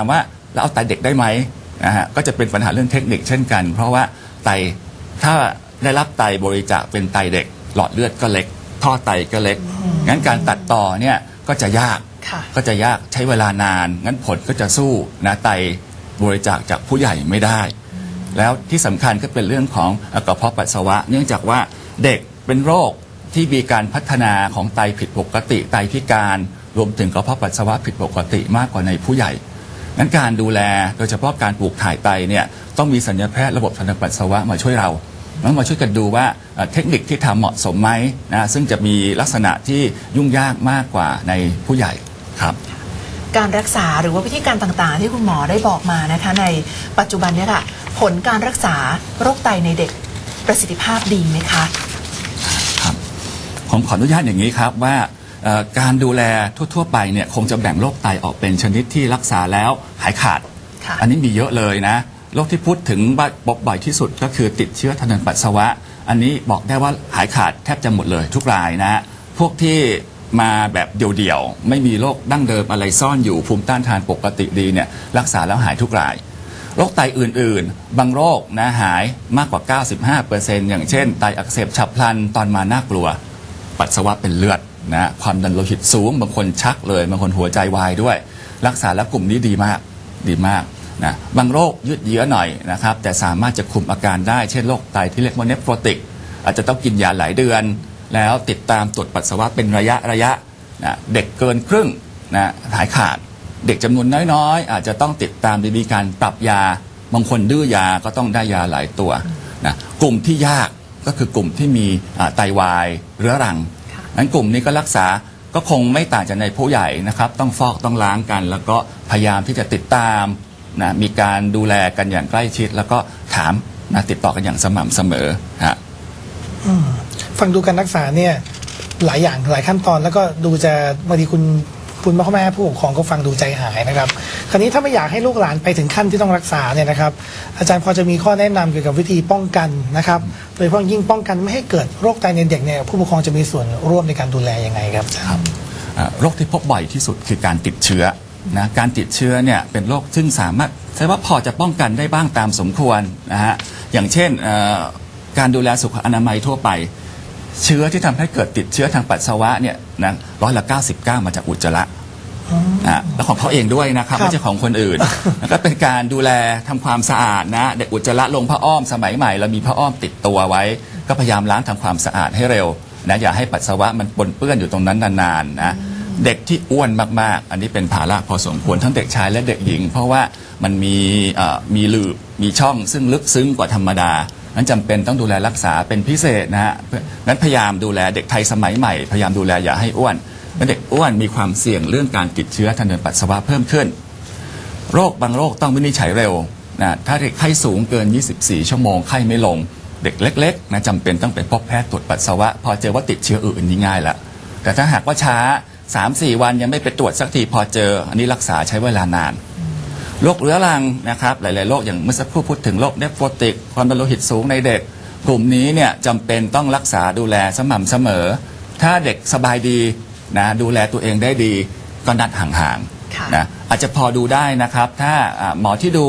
ถามว่าเราเอาไตเด็กได้ไหมนะฮะก็จะเป็นปัญหาเรื่องเทคนิคเช่นกัน เพราะว่าไตถ้าได้รับไตบริจาคเป็นไตเด็ก หลอดเลือดก็เล็ก ท่อไตก็เล็ก งั้นการตัดต่อเนี่ยก็จะยากค่ะก็จะยากใช้เวลานาน งั้นผลก็จะสู้นะไตบริจาคจากผู้ใหญ่ไม่ได้ แล้วที่สำคัญก็เป็นเรื่องของกระเพาะปัสสาวะ เนื่องจากว่าเด็กเป็นโรคที่มีการพัฒนาของไตผิดปกติไตพิการ รวมถึงกระเพาะปัสสาวะผิดปกติมากกว่าในผู้ใหญ่ นั้นการดูแลโดยเฉพาะการปลูกถ่ายไตเนี่ยต้องมีสัญญาแพทย์ระบบทางเดินปัสสาวะมาช่วยเราแล้วมาช่วยกันดูว่าเอ่อเทคนิคที่ทำเหมาะสมไหมนะซึ่งจะมีลักษณะที่ยุ่งยากมากกว่าในผู้ใหญ่ครับ การรักษาหรือว่าวิธีการต่างๆ ที่คุณหมอได้บอกมานะคะในปัจจุบันเนี่ยค่ะผลการรักษาโรคไตในเด็กประสิทธิภาพดีไหมคะผมขออนุญาตอย่างนี้ครับว่าเอ่อ การดูแลทั่ว ๆ ไปเนี่ยคงจะแบ่งโรคไตออกเป็นชนิดที่รักษาแล้วหายขาดค่ะอันนี้มีเยอะเลยนะโรคที่พูดถึงบ่อยที่สุดก็คือติดเชื้อทางเดินปัสสาวะ อันนี้บอกได้ว่าหายขาดแทบจะหมดเลยทุกรายนะพวกที่มาแบบเดี่ยวๆ ไม่มีโรคดั้งเดิมอะไรซ่อนอยู่ภูมิต้านทานปกติดีเนี่ยรักษาแล้วหายทุกรายโรคไตอื่นๆ บางโรคนะหายมากกว่า 95%อย่างเช่น ไตอักเสบฉับพลันตอนมาน่ากลัว ปัสสาวะเป็นเลือด นะความดันโลหิตสูง บางคนชักเลยบางคนหัวใจวายด้วย รักษาแล้วกลุ่มนี้ดีมากดีมากนะบางโรคยืดเยื้อหน่อยนะครับ แต่สามารถจะคุมอาการได้ เช่นโรคไตที่เรียกว่าเนฟโรติก อาจจะต้องกินยาหลายเดือน แล้วติดตามตรวจปัสสาวะเป็นระยะระยะนะเด็กเกินครึ่งนะหายขาดเด็กจำนวนน้อยๆ อาจจะต้องติดตามดยมีการปรับยา บางคนดื้อยาก็ต้องได้ยาหลายตัวนะกลุ่มที่ยากก็คือกลุ่มที่มีอ่าไตวาย เรื้อรัง ค่ะนั้นกลุ่มนี้ก็รักษาก็คงไม่ต่างจากในผู้ใหญ่นะครับ ต้องฟอกต้องล้างกัน แล้วก็พยายามที่จะติดตามนะมีการดูแลกันอย่างใกล้ชิด แล้วก็ถามนะติดต่อกันอย่างสม่ำเสมอฮะฟังดูการรักษาเนี่ยหลายอย่างหลายขั้นตอนแล้วก็ดูจะบางทีคุณ คุณพ่อแม่ผู้ปกครองก็ฟังดูใจหายนะครับ คราวนี้ถ้าไม่อยากให้ลูกหลานไปถึงขั้นที่ต้องรักษาเนี่ยนะครับ อาจารย์พอจะมีข้อแนะนำเกี่ยวกับวิธีป้องกันนะครับโดยเฉพาะยิ่งป้องกันไม่ให้เกิดโรคไตในเด็กเนี่ยผู้ปกครองจะมีส่วนร่วมในการดูแลยังไงครับอ่าโรคที่พบบ่อยที่สุดคือการติดเชื้อนะการติดเชื้อเนี่ยเป็นโรคซึ่งสามารถใช้ว่าพอจะป้องกันได้บ้างตามสมควรนะฮะอย่างเช่นการดูแลสุขอนามัยทั่วไป เชื้อที่ทำให้เกิดติดเชื้อทางปัสสาวะเนี่ยนะร้อยละ99 มาจากอุจจาระนะแล้วของเขาเองด้วยนะครับครับไม่ใช่ของคนอื่นแล้วก็เป็นการดูแลทำความสะอาดนะเด็กอุจจาระลงผ้าอ้อมสมัยใหม่เรามีผ้าอ้อมติดตัวไว้ ก็พยายามล้างทำความสะอาดให้เร็วนะอย่าให้ปัสสาวะมันปนเปื้อนอยู่ตรงนั้นนานๆนะเด็กที่อ้วนมากๆ อันนี้เป็นภาระพอสมควรทั้งเด็กชายและเด็กหญิง เพราะว่ามันมีเอ่อมีหลืบมีช่องซึ่งลึกซึ้งกว่าธรรมดา นั้นจำเป็นต้องดูแลรักษาเป็นพิเศษนะฮะนั้นพยายามดูแลเด็กไทยสมัยใหม่ พยายามดูแลอย่าให้อ้วนและเด็กอ้วนมีความเสี่ยงเรื่องการติดเชื้อทางเดินปัสสาวะเพิ่มขึ้น โรคบางโรคต้องวินิจฉัยเร็วนะถ้าเด็กไข้สูงเกิน 24 ชั่วโมงไข้ไม่ลง เด็กเล็กๆนะจำเป็นต้องไปพบแพทย์ตรวจปัสสาวะ พอเจอว่าติดเชื้ออื่นนี่ง่ายละแต่ถ้าหากว่าช้า 3-4 วันยังไม่ไปตรวจสักทีพอเจอ อันนี้รักษาใช้เวลานาน โรคเรื้อรังนะครับหลาย ๆ โรคอย่างเมื่อสักครู่พูดถึงโรคเนฟโรติกความดันโลหิตสูงในเด็ก กลุ่มนี้เนี่ยจำเป็นต้องรักษาดูแลสม่ำเสมอ ถ้าเด็กสบายดีนะดูแลตัวเองได้ดีก็นัดห่างค่ะๆนะอาจจะพอดูได้นะครับ ถ้าอ่าหมอที่ดู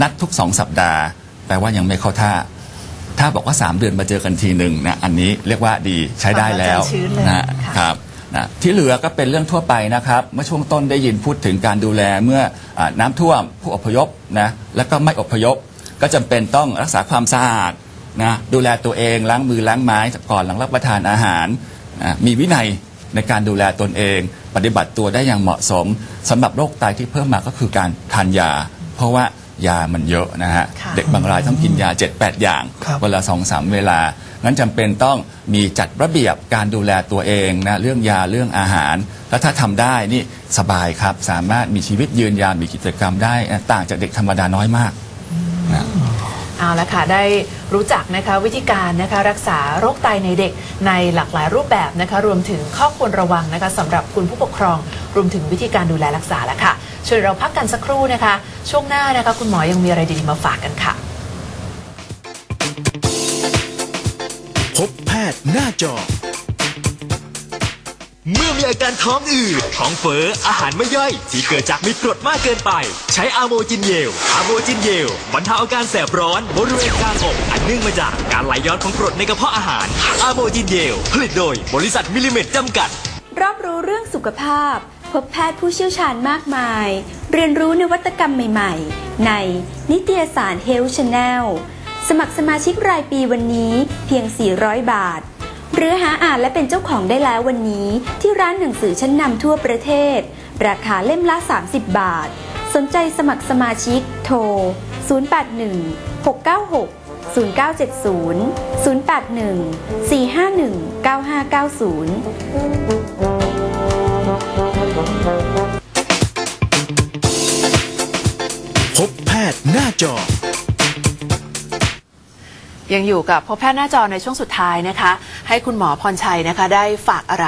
นัดทุกสองสัปดาห์ แปลว่ายังไม่เข้าท่า ถ้าบอกว่า 3 เดือนมาเจอกันทีหนึ่งนะอันนี้เรียกว่าดีใช้ได้แล้วฟังแล้วใจชื้นเลยนะค่ะครับ นะที่เหลือก็เป็นเรื่องทั่วไปนะครับเมื่อช่วงต้นได้ยินพูดถึงการดูแลเมื่ออาน้ำท่วมผู้อพยพนะแล้วก็ไม่อพยพ ก็จำเป็นต้องรักษาความสะอาดนะดูแลตัวเองล้างมือล้างไม้ก่อนหลังรับประทานอาหารนะมีวินัยในการดูแลตนเอง ปฏิบัติตัวได้อย่างเหมาะสมสำหรับโรคไตที่เพิ่มมาก็คือการทานยา เพราะว่า ยามันเยอะนะฮะค่ะเด็กบางรายต้องกินยา 7-8 อย่างครับวันละสองสามเวลา งั้นจำเป็นต้องมีจัดระเบียบการดูแลตัวเองนะเรื่องยาเรื่องอาหาร แล้วถ้าทำได้นี่สบายครับ สามารถมีชีวิตยืนยาวมีกิจกรรมได้นะต่างจากเด็กธรรมดาน้อยมากนะ เอาละค่ะได้รู้จักนะคะวิธีการนะคะรักษาโรคไตในเด็กในหลากหลายรูปแบบนะคะรวมถึงข้อควรระวังนะคะสำหรับคุณผู้ปกครอง รวมถึงวิธีการดูแลรักษาแล้วค่ะช่วยเราพักกันสักครู่นะคะ ช่วงหน้านะคะคุณหมอยังมีอะไรดีๆมาฝากกันค่ะ พบแพทย์หน้าจอ เมื่อมีอาการท้องอืดท้องเฟ้ออาหารไม่ย่อย ที่เกิดจากมีกรดมากเกินไป ใช้อาโมจินเยลอาโมจินเยลบรรเทาอาการแสบร้อนบริเวณกลางอกอันเนื่องมาจากการไหลย้อนของกรดในกระเพาะอาหารอาโมจินเยลผลิตโดยบริษัทมิลิเมตจำกัดรอบรู้เรื่องสุขภาพ พบแพทย์ผู้เชี่ยวชาญมากมาย เรียนรู้นวัตกรรมใหม่ ๆ ในนิตยสาร Health Channel สมัครสมาชิกรายปีวันนี้เพียง 400 บาท หรือหาอ่านและเป็นเจ้าของได้แล้ววันนี้ ที่ร้านหนังสือชั้นนำทั่วประเทศ ราคาเล่มละ 30 บาท สนใจสมัครสมาชิก โทร 081 696 0970 081 451 9590 พบแพทย์หน้าจอ ยังอยู่กับพบแพทย์หน้าจอในช่วงสุดท้ายนะคะ ให้คุณหมอพรชัยนะคะ ได้ฝากอะไร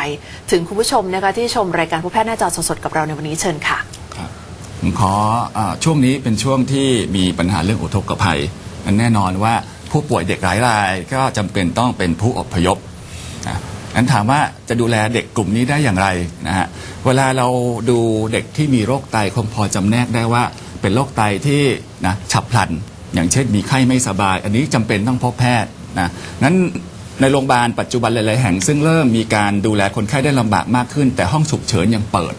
ถึงคุณผู้ชมนะคะ ที่ชมรายการพบแพทย์หน้าจอสดๆกับเราในวันนี้เชิญค่ะผมขออช่วงนี้เป็นช่วงที่มีปัญหาเรื่องอุทกภัยมันแน่นอนว่าผู้ป่วยเด็กหลายรายก็จำเป็นต้องเป็นผู้อพยพนะงั้นถามว่าจะดูแลเด็กกลุ่มนี้ได้อย่างไรนะฮะเวลาเราดูเด็กที่มีโรคไตคงพอจำแนกได้ว่าเป็นโรคไตที่นะฉับพลัน อย่างเช่นมีไข้ไม่สบาย อันนี้จำเป็นต้องพบแพทย์นะนั้นในโรงพยาบาลปัจจุบันหลาย ๆ แห่ง ซึ่งเริ่มมีการดูแลคนไข้ได้ลำบากมากขึ้น แต่ห้องฉุกเฉินยังเปิด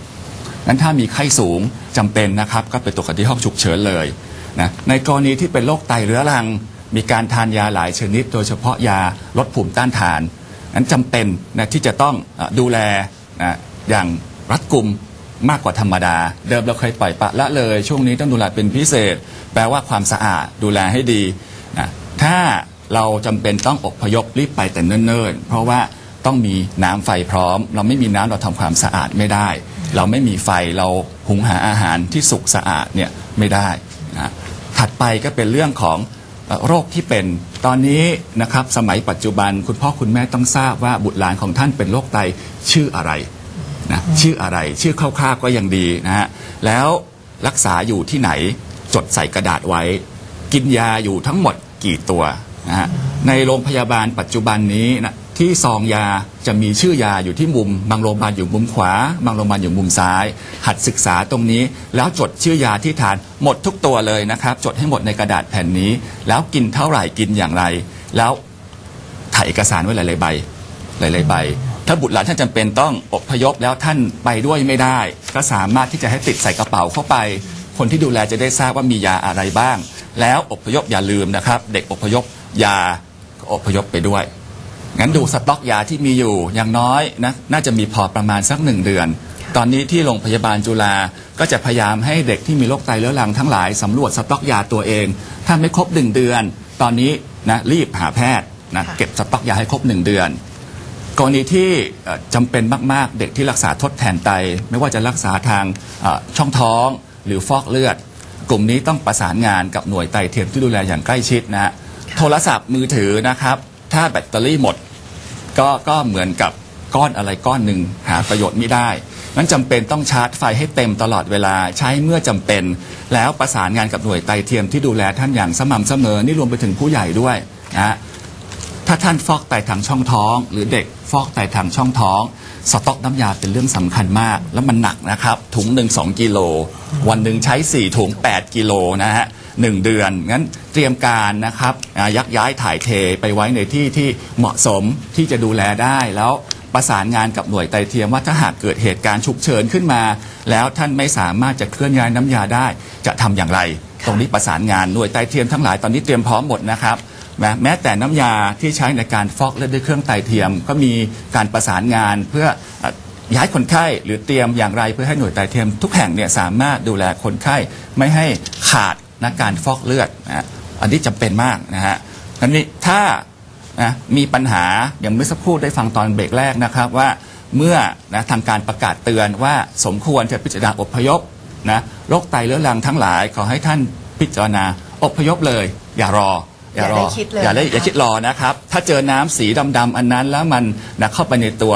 นั้นถ้ามีไข้สูงจำเป็นนะครับก็ไปตรวจกันที่ห้องฉุกเฉินเลยนะในกรณีที่เป็นโรคไตเรื้อรัง มีการทานยาหลายชนิด โดยเฉพาะยาลดภูมิต้านทานนั้นจำเป็นนะที่จะต้องดูแลนะอย่างรัดกุม มากกว่าธรรมดา เดิมเราเคยปล่อยปละละเลย ช่วงนี้ต้องดูแลเป็นพิเศษ แปลว่าความสะอาดดูแลให้ดีนะถ้าเราจำเป็นต้องอพยพรีบไปแต่เนิ่นๆ เพราะว่าต้องมีน้ำไฟพร้อม เราไม่มีน้ำเราทำความสะอาดไม่ได้ เราไม่มีไฟเราหุงหาอาหารที่สุกสะอาดเนี่ยไม่ได้นะถัดไปก็เป็นเรื่องของโรคที่เป็นตอนนี้นะครับสมัยปัจจุบันคุณพ่อคุณแม่ต้องทราบว่าบุตรหลานของท่านเป็นโรคไตชื่ออะไร นะชื่ออะไรชื่อคร่าวๆก็ยังดีนะฮะแล้วรักษาอยู่ที่ไหนจดใส่กระดาษไว้ กินยาอยู่ทั้งหมดกี่ตัวนะฮะในโรงพยาบาลปัจจุบันนี้นะที่ซองยาจะมีชื่อยาอยู่ที่มุม บางโรงพยาบาลอยู่มุมขวา บางโรงพยาบาลอยู่มุมซ้าย หัดศึกษาตรงนี้ แล้วจดชื่อยาที่ทานหมดทุกตัวเลยนะครับ จดให้หมดในกระดาษแผ่นนี้ แล้วกินเท่าไหร่กินอย่างไร แล้วถ่ายเอกสารไว้หลายๆใบ หลายๆใบ ถ้าบุตรหลานท่านจำเป็นต้องอพยพแล้วท่านไปด้วยไม่ได้ ก็สามารถที่จะให้ติดใส่กระเป๋าเข้าไป คนที่ดูแลจะได้ทราบว่ามียาอะไรบ้าง แล้วอพยพอย่าลืมนะครับ เด็กอพยพยาก็อพยพไปด้วย งั้นดูสต็อกยาที่มีอยู่อย่างน้อยนะน่าจะมีพอประมาณสักหนึ่งเดือน ตอนนี้ที่โรงพยาบาลจุฬาก็จะพยายามให้เด็กที่มีโรคไตเรื้อรังทั้งหลายสำรวจสต็อกยาตัวเอง ถ้าไม่ครบหนึ่งเดือน ตอนนี้นะรีบหาแพทย์นะค่ะเก็บสต็อกยาให้ครบหนึ่งเดือน กรณีที่เอ่อจำเป็นมาก ๆ เด็กที่รักษาทดแทนไต ไม่ว่าจะรักษาทางเอ่อช่องท้องหรือฟอกเลือด กลุ่มนี้ต้องประสานงานกับหน่วยไตเทียมที่ดูแลอย่างใกล้ชิดนะฮะโทรศัพท์มือถือนะครับ ถ้าแบตเตอรี่หมด ก็ก็เหมือนกับก้อนอะไรก้อนหนึ่งหาประโยชน์ไม่ได้ นั้นจำเป็นต้องชาร์จไฟให้เต็มตลอดเวลาใช้เมื่อจำเป็น แล้วประสานงานกับหน่วยไตเทียมที่ดูแลท่านอย่างสม่ำเสมอ นี่รวมไปถึงผู้ใหญ่ด้วยนะฮะ ถ้าท่านฟอกไตทางช่องท้อง หรือเด็กฟอกไตทางช่องท้อง สต็อกน้ำยาเป็นเรื่องสำคัญมาก แล้วมันหนักนะครับ ถุงหนึ่งสองกิโล วันหนึ่งใช้ 4 ถุง 8 กิโลนะฮะหนึ่งเดือน งั้นเตรียมการนะครับยักย้ายถ่ายเทไปไว้ในที่ที่เหมาะสมที่จะดูแลได้แล้วประสานงานกับหน่วยไตเทียมว่าถ้าหากเกิดเหตุการณ์ฉุกเฉินขึ้นมา แล้วท่านไม่สามารถจะเคลื่อนย้ายน้ำยาได้ จะทำอย่างไร ตรงนี้ประสานงานหน่วยไตเทียมทั้งหลายตอนนี้เตรียมพร้อมหมดนะครับ แม้แม้แต่น้ำยาที่ใช้ในการฟอกเลือดด้วยเครื่องไตเทียม ก็มีการประสานงานเพื่ออ่อย้ายคนไข้หรือเตรียมอย่างไรเพื่อให้หน่วยไตเทียม ทุกแห่งเนี่ยสามารถดูแลคนไข้ไม่ให้ขาดนะการฟอกเลือดนะอันนี้จำเป็นมากนะฮะอันนี้ถ้า นะมีปัญหาอย่างเมื่อสักครู่ได้ฟังตอนเบรกแรกนะครับว่าเมื่อนะทางการประกาศเตือนว่าสมควรจะพิจารณาอพยพนะโรคไตเรื้อรังทั้งหลายขอให้ท่านพิจารณาอพยพเลย อย่ารอ อย่ารออย่าได้คิดเลยอย่าได้นะคะอย่าคิดรอนะครับ ถ้าเจอน้ำสีดำๆอันนั้นแล้วมันนะเข้าไปในตัว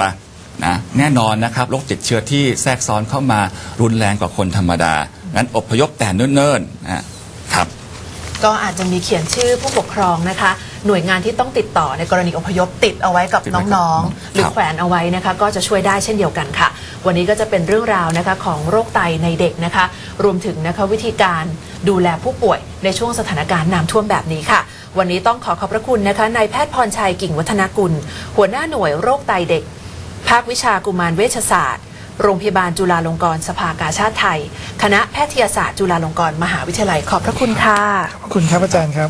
นะแน่นอนนะครับโรคติดเชื้อที่แทรกซ้อนเข้ามารุนแรงกว่าคนธรรมดางั้นอพยพแต่เนิ่นๆนะครับ ก็อาจจะมีเขียนชื่อผู้ปกครองนะคะ หน่วยงานที่ต้องติดต่อในกรณีอพยพติดเอาไว้กับติดไว้กับน้องๆ หรือครับแขวนเอาไว้นะคะ ก็จะช่วยได้เช่นเดียวกันค่ะ วันนี้ก็จะเป็นเรื่องราวนะคะของโรคไตในเด็กนะคะ รวมถึงนะคะวิธีการดูแลผู้ป่วยในช่วงสถานการณ์น้ำท่วมแบบนี้ค่ะ วันนี้ต้องขอขอบพระคุณนะคะนายแพทย์พรชัยกิ่งวัฒนกุล หัวหน้าหน่วยโรคไตเด็ก ภาควิชากุมารเวชศาสตร์ โรงพยาบาลจุฬาลงกรณ์สภากาชาติไทย คณะแพทยศาสตร์จุฬาลงกรณ์มหาวิทยาลัยขอบพระคุณค่ะ ขอบคุณครับอาจารย์ครับ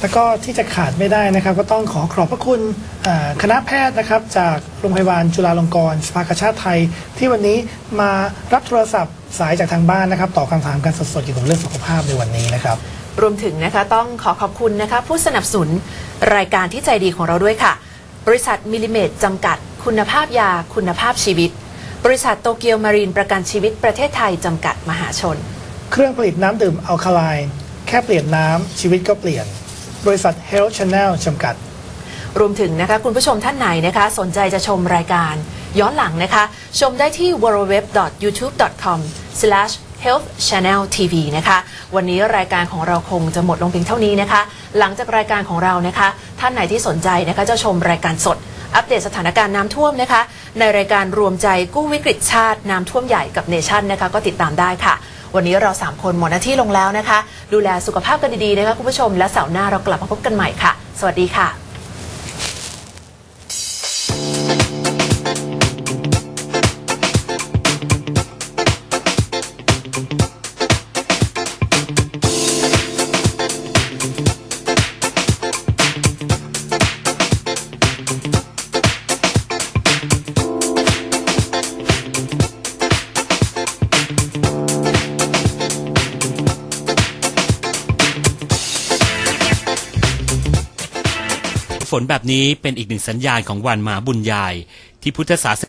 แล้วก็ที่จะขาดไม่ได้นะครับ ก็ต้องขอขอบพระคุณอ่าคณะแพทย์นะครับ จากโรงพยาบาลจุฬาลงกรณ์สภากาชาติไทย ที่วันนี้มารับโทรศัพท์สายจากทางบ้านนะครับตอบคำถามกันสดๆเกี่ยวกับเรื่องสุขภาพในวันนี้นะครับรวมถึงนะคะต้องขอขอบคุณนะคะผู้สนับสนุนรายการที่ใจดีของเราด้วยค่ะ บริษัทมิลลิเมตรจำกัด คุณภาพยาคุณภาพชีวิต บริษัทโตเกียวมารีนประกันชีวิตประเทศไทยจำกัดมหาชน เครื่องผลิตน้ำดื่มอัลคาไลน์แค่เปลี่ยนน้ำชีวิตก็เปลี่ยน บริษัท Health Channel จำกัด รวมถึงนะคะคุณผู้ชมท่านไหนนะคะ สนใจจะชมรายการ ย้อนหลังนะคะ ชมได้ที่ www.youtube.com/healthchanneltv นะคะ วันนี้รายการของเราคงจะหมดลงเพียงเท่านี้นะคะ หลังจากรายการของเรานะคะ ท่านไหนที่สนใจนะคะจะชมรายการสด อัปเดตสถานการณ์น้ำท่วมนะคะ ในรายการรวมใจกู้วิกฤตชาติน้ำท่วมใหญ่กับเนชั่นนะคะ ก็ติดตามได้ค่ะ วันนี้เราสามคนหมดหน้าที่ลงแล้วนะคะ ดูแลสุขภาพกันดีๆนะคะคุณผู้ชมและเสาร์หน้าเรากลับมาพบกันใหม่ค่ะ สวัสดีค่ะ ฝนแบบนี้เป็นอีกหนึ่งสัญญาณของวันมหาบุญใหญ่ที่พุทธศาส